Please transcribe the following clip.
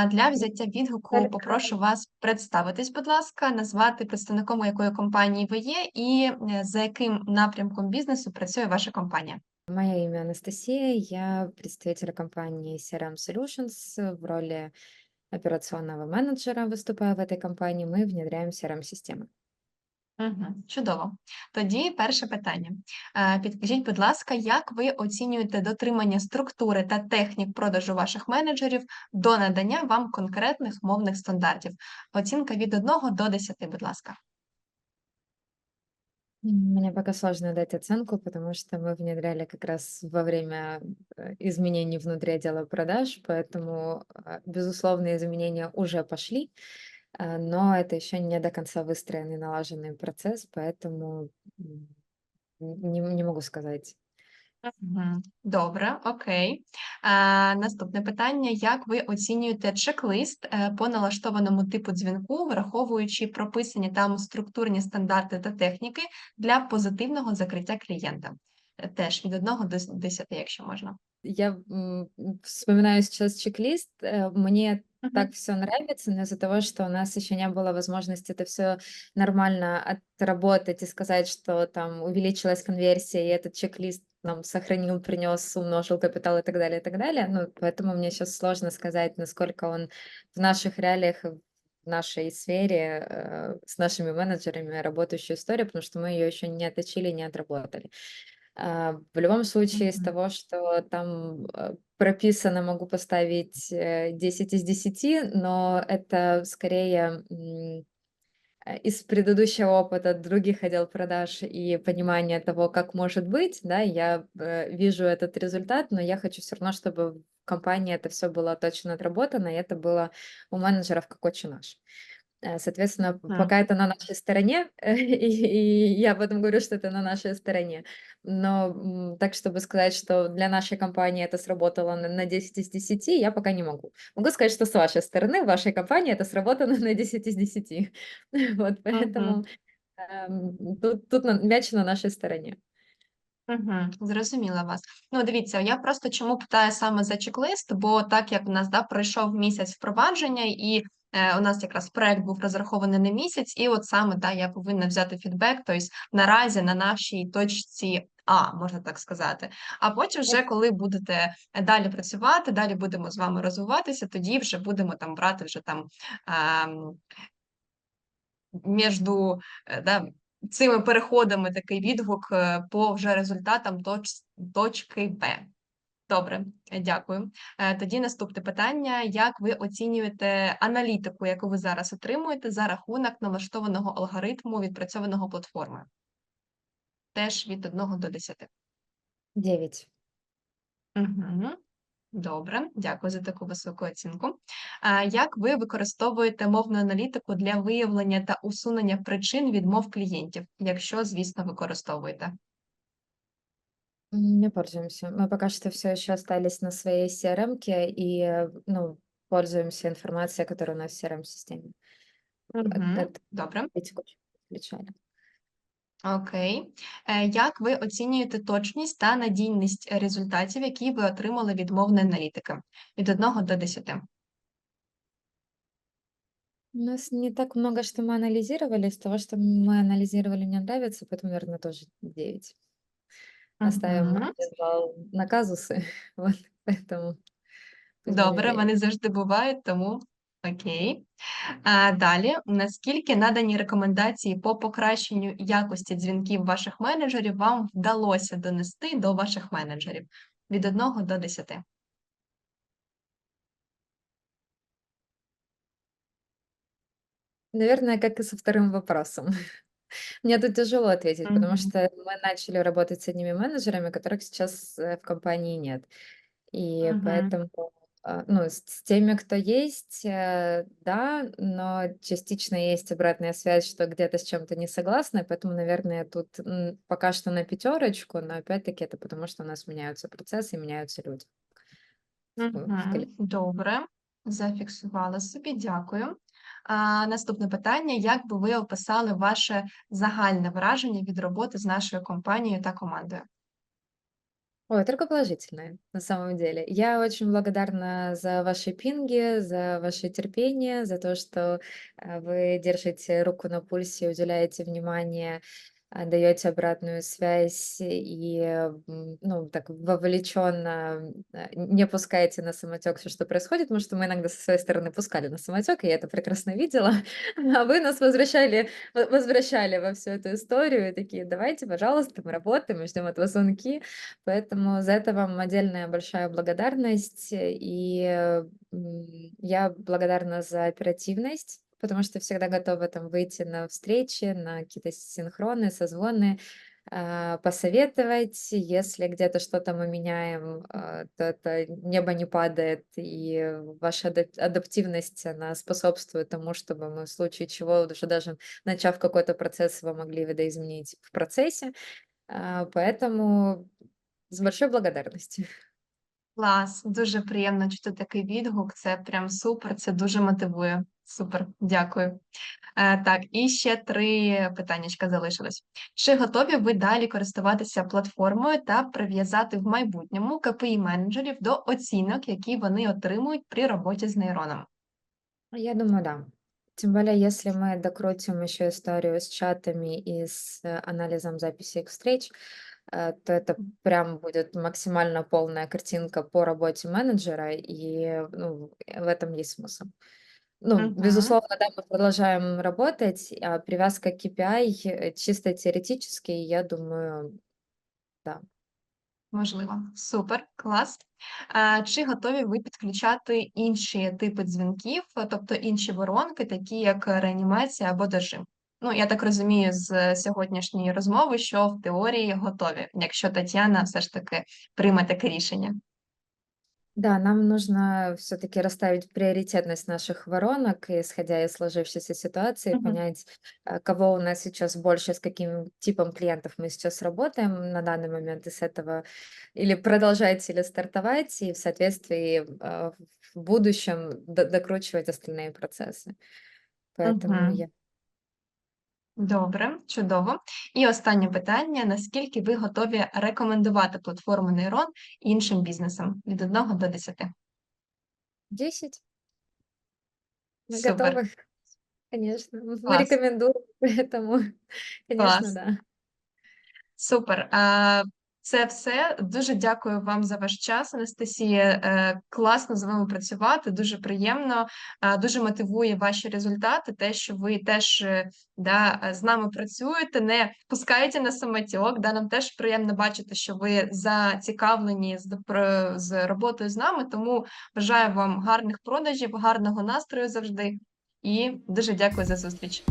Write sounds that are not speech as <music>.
А для взяття відгуку попрошу вас представитись, будь ласка, назвати представником якої компанії ви є, і е, за яким напрямком бізнесу працює ваша компанія. Мое имя Анастасия, я представитель компании CRM Solutions в роли операционного менеджера выступаю в этой компании. Мы внедряем CRM-системы. Мгм. Чудово. Тоді перше питання. Е, Підкажіть, будь ласка, як ви оцінюєте дотримання структури та технік продажу ваших менеджерів до надання вам конкретних мовних стандартів? Оцінка від 1 до 10, будь ласка. М, Мне пока сложно дать оценку, потому что мы внедряли как раз во время э, изменений внутри отдела продаж, поэтому, а, безусловно, изменения уже пошли, а, но это еще не до конца выстроенный, налаженный процесс, поэтому м, не, не могу сказать. Мгм. Добре, окей. Е, Наступне питання: як ви оцінюєте чек-лист е, по налаштованому типу дзвінку, враховуючи прописані там структурні стандарти та техніки для позитивного закриття клієнта? Е, Теж від 1 до 10, якщо можна. Я м, м, вспоминаю сейчас чек-лист, э, мне Мгм. Так все нравится, но из-за того, что у нас еще не было возможности это все нормально отработать и сказать, что там увеличилась конверсия, и этот чек-лист нам сохранил, принес, умножил капитал и так далее, и так далее. Ну, поэтому мне сейчас сложно сказать, насколько он в наших реалиях, в нашей сфере, э, с нашими менеджерами работающая история, потому что мы ее еще не отточили, не отработали. А, В любом случае, из Мгм. того, что там э, прописано, могу поставить э, 10 из 10, но это скорее э, из предыдущего опыта других отдел продаж и понимания того, как может быть, да, я э, вижу этот результат, но я хочу все равно, чтобы в компании это все было точно отработано, и это было у менеджеров как отче наш. Э, Соответственно, п- Мгм. пока это на нашей стороне, <laughs> и, и я об этом говорю, что это на нашей стороне, но м, так, чтобы сказать, что для нашей компании это сработало на, на 10 из 10, я пока не могу. Могу сказать, что с вашей стороны, в вашей компании это сработано <laughs> на 10 из 10. <laughs> Вот, поэтому эм, тут, тут на- мяч на нашей стороне. Мгм. Зрозуміла вас. Ну, дивіться, я просто чому питаю саме за чек-лист, бо так як у нас да, пройшов місяць впровадження, і е, у нас якраз проект був розрахований на місяць, і от саме да, я повинна взяти фідбек, тобто наразі на нашій точці А, можна так сказати. А потім, вже коли будете далі працювати, далі будемо з вами розвиватися, тоді вже будемо там брати вже там ем, між да, цими переходами такий відгук е, по вже результатам точ, точки Б. Добре, е, дякую. Е, Тоді наступне питання: як ви оцінюєте аналітику, яку ви зараз отримуєте за рахунок налаштованого алгоритму відпрацьованого платформою? Теж від 1 до 10. 9. Угу. Добре, дякую за таку високу оцінку. А як ви використовуєте мовну аналітику для виявлення та усунення причин відмов клієнтів, якщо, звісно, використовуєте? Не пользуемся. Мы пока что все еще остались на своей CRM-ке и э, ну, пользуемся информацией, которая у нас в CRM-системе. Угу. Это Добре, текучку включали. окей. Е, Як ви оцінюєте точність та надійність результатів, які ви отримали від мовної аналітики? Від 1 до 10. У нас не так много, что мы анализировали. Из того, что мы анализировали, мне нравится, поэтому, наверное, тоже 9. Оставим Мгм. один балл на казусы. Вот, <laughs> поэтому пусть будет Добре, 9. вони завжди бувають, тому окей. А далі, наскільки надані рекомендації по покращенню якості дзвінків ваших менеджерів вам вдалося донести до ваших менеджерів? Від 1 до 10. Наверное, как и со вторым вопросом. <laughs> Мне тут тяжело ответить, потому Мгм. что мы начали работать с одними менеджерами, которых сейчас э, в компании нет. И Мгм. поэтому, а, ну, с с теми, кто есть, э, да, но частично есть обратная связь, что где-то с чем-то не согласны, поэтому, наверное, тут м, пока что на пятерочку, но опять-таки это потому, что у нас меняются процессы и меняются люди. в- в Мгм. коллективе. Добре, зафіксувала собі, дякую. Наступне питання: як би ви описали ваше загальне враження від роботи з нашою компанією та командою? Ой, только положительное, на самом деле. Я очень благодарна за ваши пинги, за ваше терпение, за то, что э, вы держите руку на пульсе, уделяете внимание, а, даете обратную связь и, м, ну, так вовлеченно э, не пускаете на самотек все, что происходит, потому что мы иногда со своей стороны пускали на самотек, и я это прекрасно видела, <laughs> а вы нас возвращали, во- возвращали во всю эту историю, и такие, давайте, пожалуйста, мы работаем, мы ждем от вас звонки, Поэтому за это вам отдельная большая благодарность. И э, я благодарна за оперативность, потому что всегда готова там выйти на встречи, на какие-то синхроны, созвоны, а, посоветовать. Если где-то что-то мы меняем, а, то это небо не падает, и ваша адап- адаптивность, она способствует тому, чтобы мы в случае чего, уже даже начав какой-то процесс, вы могли видоизменить в процессе. А, Поэтому з большою благодарністю. Клас, дуже приємно чути такий відгук. Це прям супер, це дуже мотивує. Супер, дякую. Е, так, і ще три питаннячка залишилось. Чи готові ви далі користуватися платформою та прив'язати в майбутньому КПІ менеджерів до оцінок, які вони отримують при роботі з нейроном? Я думаю, да. Тем более, если мы докрутим еще историю с чатами и с э, анализом записи их встреч, э, то это прям будет максимально полная картинка по работе менеджера, и ну, э, в этом есть смысл. Ну, Мгм. безусловно, да, мы продолжаем работать, а привязка к KPI э, чисто теоретически, я думаю, да. Можливо, супер, клас. А, чи готові ви підключати інші типи дзвінків, тобто інші воронки, такі як реанімація або дожим? Ну, я так розумію з сьогоднішньої розмови, що в теорії готові, якщо Тетяна все ж таки прийме таке рішення. Да, нам нужно все-таки расставить приоритетность наших воронок, исходя из сложившейся ситуации, Мгм. понять, а, кого у нас сейчас больше, с каким типом клиентов мы сейчас работаем на данный момент, и с этого или продолжать, или стартовать, и в соответствии а, в будущем до- докручивать остальные процессы. Поэтому Мгм. я Добре, чудово. І останнє питання: наскільки ви готові рекомендувати платформу Нейрон іншим бізнесам від 1 до 10? 10. Мы Супер. готовы, конечно. Мы Класс. рекомендуем, поэтому, <laughs> конечно, Клас. да. Супер. Це все. Дуже дякую вам за ваш час, Анастасія. Е, Класно з вами працювати, дуже приємно, дуже мотивує ваші результати. Те, що ви теж е, да, е, з нами працюєте, не пускаєте на самотьок. Да, нам теж приємно бачити, що ви зацікавлені з, з роботою з нами. Тому бажаю вам гарних продажів, гарного настрою завжди. І дуже дякую за зустріч.